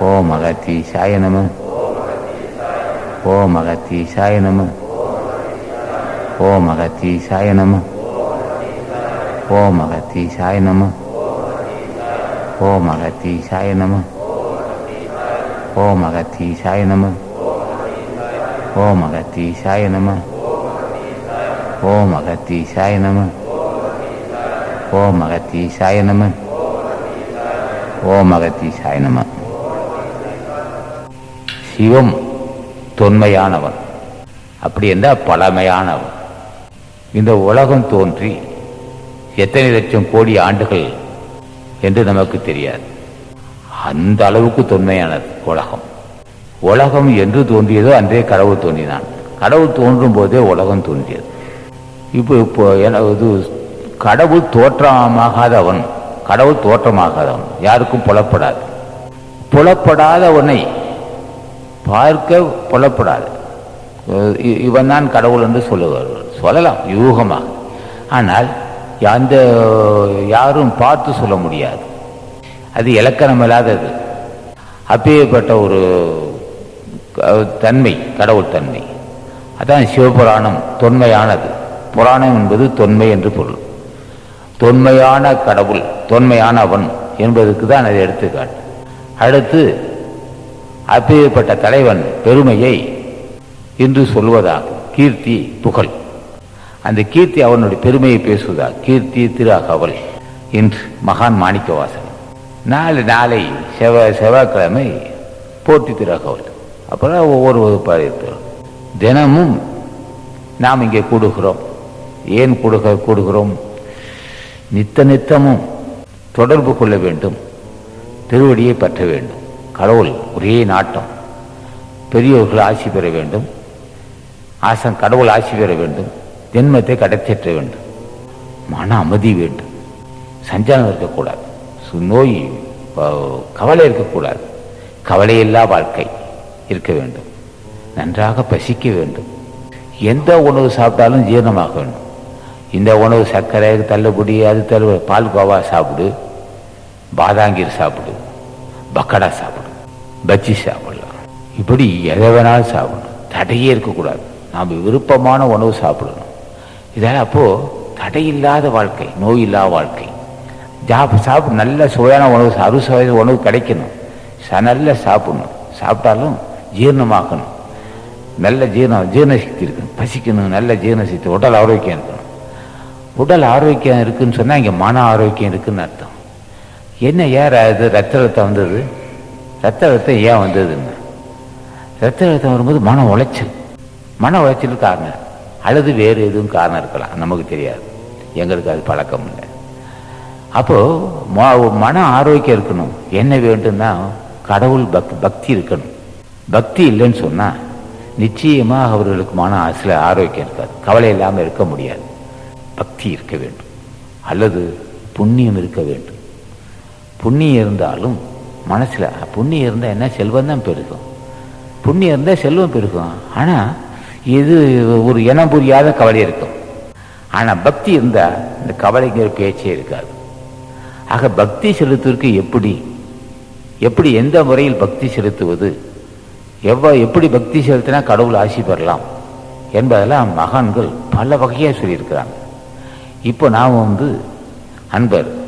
ஓம் அகத்தீசாய நம ஓம் அகத்தீசாய நம ஓம் அகத்தீசாய நம ஓம் அகத்தீசாய நம ஓம் அகத்தீசாய நம ஓம் அகத்தீசாய நம ஓம் அகத்தீசாய நம ஓம் அகத்தீசாய நம ஓம் அகத்தீசாய நம ஓம் அகத்தீசாய நம சிவம் தொன்மையானவன். அப்படி என்றால் பழமையானவன். இந்த உலகம் தோன்றி எத்தனை லட்சம் கோடி ஆண்டுகள் என்று நமக்கு தெரியாது. அந்த அளவுக்கு தொன்மையானது உலகம். உலகம் என்று தோன்றியதோ அன்றே கடவுள் தோன்றினான். கடவுள் தோன்றும் போதே உலகம் தோன்றியது. இப்போ இப்போ இது கடவுள் தோற்றமாகாதவன். கடவுள் தோற்றமாகாதவன். யாருக்கும் புலப்படாது. புலப்படாதவனை பார்க்க புலப்படாது. இவன் தான் கடவுள் என்று சொல்லுவார்கள் சொல்லலாம் யூகமாக ஆனால் அந்த யாரும் பார்த்து சொல்ல முடியாது. அது இலக்கணம் இல்லாதது. அப்பேற்பட்ட ஒரு தன்மை கடவுள் தன்மை. அதான் சிவபுராணம் தொன்மையானது. புராணம் என்பது தொன்மை என்று பொருள். தொன்மையான கடவுள் தொன்மையானவன் என்பதற்கு தான் அதை எடுத்துக்காட்டு. அடுத்து அப்பேற்பட்ட தலைவன் பெருமையை என்று சொல்வதாக கீர்த்தி புகழ் அந்த கீர்த்தி அவனுடைய பெருமையை பேசுவதா கீர்த்தி திரு அகவல் இன்று மகான் மாணிக்கவாசன். நாளை நாளை செவ்வாய் செவ்வாய்க்கிழமை போட்டி திரு அகவல் அப்புறம் ஒவ்வொரு வகுப்பாக இருக்கிறோம் தினமும் நாம் இங்கே கூடுகிறோம். ஏன் கூடுக கூடுகிறோம்? நித்த நித்தமும் தொடர்பு கொள்ள வேண்டும். திருவடியை பற்ற வேண்டும். கடவுள் ஒரே நாட்டம். பெரியோர்கள் ஆட்சி பெற வேண்டும். ஆசன் கடவுள் ஆட்சி பெற வேண்டும். ஜென்மத்தை கடைத்தேற்ற வேண்டும். மன அமைதி வேண்டும். சஞ்சாரம் இருக்கக்கூடாது. நோய் கவலை இருக்கக்கூடாது. கவலையில்லா வாழ்க்கை இருக்க வேண்டும். நன்றாக பசிக்க வேண்டும். எந்த உணவு சாப்பிட்டாலும் ஜீரணமாக வேண்டும். இந்த உணவு சர்க்கரை தள்ளுபடி அது தள்ளு பால் கோவா சாப்பிடு. பாதாங்கீர் சாப்பிடு. பக்கடா சாப்பிடு. பஜ்ஜி சாப்பிடலாம். இப்படி எதை வேணாலும் சாப்பிடணும். தடையே இருக்கக்கூடாது. நாம் விருப்பமான உணவு சாப்பிடணும். இதால் அப்போது தடையில்லாத வாழ்க்கை நோய் இல்லாத வாழ்க்கை. ஜாப் சாப்பிட நல்ல சுவையான உணவு அறு சுவையான உணவு கிடைக்கணும். ச- நல்லா சாப்பிடணும். சாப்பிட்டாலும் ஜீரணமாக்கணும். நல்ல ஜீரணம் ஜீரண சக்தி இருக்கணும். பசிக்கணும். நல்ல ஜீரணசக்தி உடல் ஆரோக்கியம் இருக்கணும். உடல் ஆரோக்கியம் இருக்குன்னு சொன்னால் இங்கே மன ஆரோக்கியம் இருக்குதுன்னு அர்த்தம். என்ன ஏன் ர- இது ரத்த அழுத்தம் வந்தது? ரத்த அழுத்தம் ஏன் வந்ததுன்னு ரத்த அழுத்தம் வரும்போது மன உளைச்சல். மன உளைச்சலுக்கு காரணம். அல்லது வேறு எதுவும் காரணம் இருக்கலாம். நமக்கு தெரியாது. எங்களுக்கு அது பழக்கம் இல்லை. அப்போ மன ஆரோக்கியம் இருக்கணும். என்ன வேண்டும்னா கடவுள் பக் பக்தி இருக்கணும். பக்தி இல்லைன்னு சொன்னா நிச்சயமா அவர்களுக்கு மன சில ஆரோக்கியம் இருக்காது. கவலை இல்லாமல் இருக்க முடியாது. பக்தி இருக்க வேண்டும். அல்லது புண்ணியம் இருக்க வேண்டும். புண்ணியம் இருந்தாலும் மனசுல புண்ணியம் இருந்தால் என்ன? செல்வம் தான் பெருகும். புண்ணியம் இருந்தால் செல்வம் பெருகும். ஆனா இது ஒரு இனம் புரியாத கவலை இருக்கும். ஆனா பக்தி இருந்தா இந்த கவலைங்கிற பேச்சே இருக்காது. ஆக பக்தி செலுத்துவதற்கு எப்படி? எப்படி எந்த முறையில் பக்தி செலுத்துவது? எவ்வளோ எப்படி பக்தி செலுத்தினா கடவுள் ஆசி பெறலாம்? என்பதெல்லாம் மகான்கள் பல வகையாக சொல்லியிருக்கிறாங்க. இப்போ நாம் வந்து அன்பர்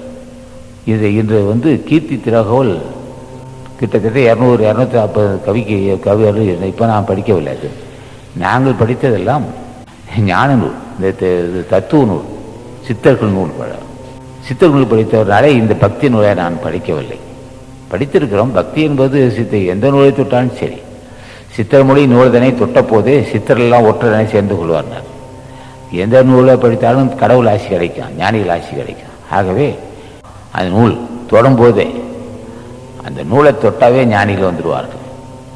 இது இன்று வந்து கீர்த்தி திரகோல் கிட்டத்தட்ட இரநூறு இரநூத்தி நாற்பது கவிக்கு கவியர்கள் இப்போ நான் படிக்கவில்லை அது. நாங்கள் படித்ததெல்லாம் ஞான நூல் இந்த தத்துவ நூல் சித்தர்கள் நூல் பழ சித்தர் நூல் படித்தவர்களாலே இந்த பக்தி நூலை நான் படிக்கவில்லை. படித்திருக்கிறோம் பக்தி என்பது சித்த எந்த நூலை தொட்டாலும் சரி. சித்தர் மொழி நூல்தனை தொட்ட போதே சித்தரெல்லாம் ஒற்றதனை சேர்ந்து கொள்வார்கள் எந்த நூலை படித்தாலும் கடவுள் ஆசி கிடைக்கும் ஞானிகள் ஆசி கிடைக்கும். ஆகவே அந்த நூல் தொடும்போதே அந்த நூலை தொட்டாவே ஞானிகள் வந்துடுவார்கள்.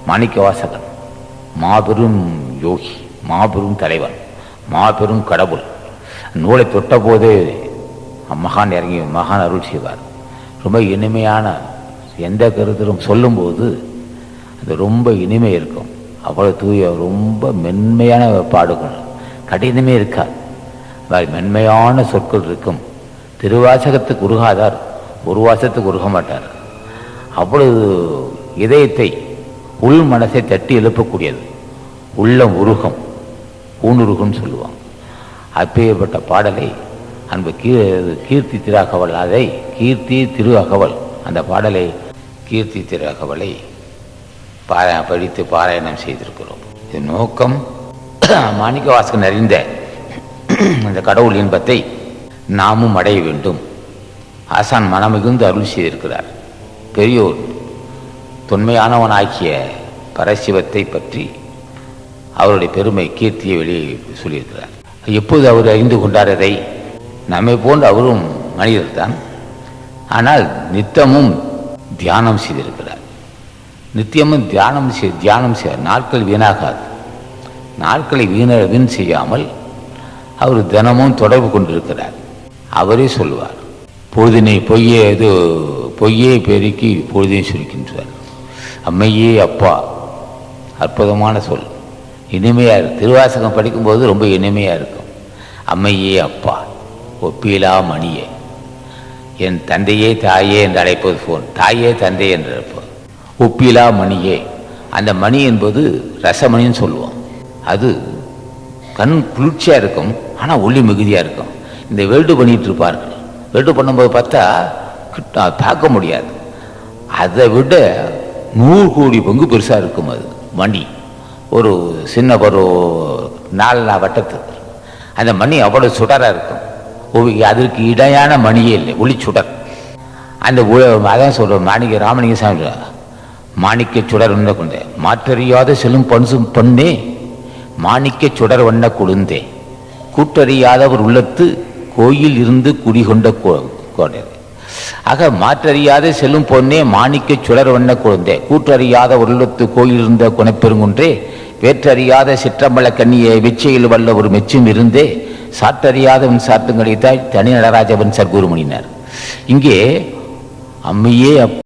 மாணிக்க வாசகன் மாபெரும் யோகி மாபெரும் தலைவன் மாபெரும் கடவுள். நூலை தொட்ட போதே மகான் இறங்கி மகான் அருள் செய்வார். ரொம்ப இனிமையான எந்த கருத்திலும் சொல்லும்போது அது ரொம்ப இனிமை இருக்கும். அவ்வளோ தூய ரொம்ப மென்மையான பாடுகள். கடினமே இருக்காது. மென்மையான சொற்கள் இருக்கும். திருவாசகத்துக்கு உருகாதார் ஒரு வாசத்துக்கு உருக மாட்டார். அவ்வளவு இதயத்தை உள் மனசை தட்டி எழுப்பக்கூடியது. உள்ளம் உருகம் ஊனுருகம்னு சொல்லுவாங்க. அப்பேற்பட்ட பாடலை அன்பு கீ கீர்த்தி திரு அகவல் அதை கீர்த்தி திரு அகவல் அந்த பாடலை கீர்த்தி திரு அகவலை பார படித்து பாராயணம் செய்திருக்கிறோம். இது நோக்கம். மாணிக்க வாசகன் அறிந்த அந்த கடவுள் இன்பத்தை நாமும் அடைய வேண்டும். ஆசான் மனமிகுந்து அருள் செய்திருக்கிறார். பெரியோர் தொன்மையானவனாகிய பரசிவத்தை பற்றி அவருடைய பெருமை கீர்த்தியை வெளியே சொல்லியிருக்கிறார். எப்போது அவர் அறிந்து கொண்டார் அதை? நம்மை போன்று அவரும் மனிதர் தான். ஆனால் நித்தமும் தியானம் செய்திருக்கிறார். நித்தியமும் தியானம் செய் தியானம் செய்ய நாட்கள் வீணாகாது. நாட்களை வீண வீண் செய்யாமல் அவர் தினமும் தொடர்பு கொண்டிருக்கிறார். அவரே சொல்லுவார் பொழுதினை பொய்யே இது பொய்யே பெருக்கி பொழுதையும் சுருக்கின்றார் அம்மையே அப்பா. அற்புதமான சொல். இனிமையாக இருக்கும் திருவாசகம் படிக்கும்போது ரொம்ப இனிமையாக இருக்கும். அம்மையே அப்பா ஒப்பிலா மணியே. என் தந்தையே தாயே என்று அழைப்பது போன் தாயே தந்தை என்று அழைப்பது. ஒப்பிலா மணியே. அந்த மணி என்பது ரசமணின்னு சொல்லுவோம். அது கண் குளிர்ச்சியாக இருக்கும் ஆனால் ஒளி மிகுதியாக இருக்கும். இந்த வேல்டு பண்ணிகிட்டு இருப்பார்கள். வெல்டு பண்ணும்போது பார்த்தா பார்க்க முடியாது. அதை விட நூறு கோடி பங்கு பெருசாக இருக்கும் அது மணி. ஒரு சின்ன ஒரு நாலு நாள் அந்த மணி அவ்வளோ சுடராக இருக்கும். அதற்கு இடையான மணியே இல்லை ஒளி சுடர். அந்த அதான் சொல்கிறோம் மாணிக்க ராமலிங்க சாமி மாணிக்க சுடர் உண்ண குழந்தை மாற்றறியாத செல்லும் பன்சும் பண்ணே மாணிக்க சுடர் வண்ண கொழுந்தே. கூட்டறியாதவர் உள்ளத்து கோயில் இருந்து குடிகொண்ட கோடர். ஆக மாற்றறியாத செல்லும் பொன்னே மாணிக்க சுடர் வண்ண குழந்தை. கூற்றறியாத ஒரு உள்ளத்து கோயில் இருந்த குணப்பெருங்குன்றே வேற்றறியாத சிற்றம்பல கண்ணியை வெச்சையில் வல்ல ஒரு மெச்சும் இருந்தே சாற்றறியாதவன் சாட்டுங்களைத்தாய் தனி நடராஜவன் சர்க்குருமணினார். இங்கே அம்மையே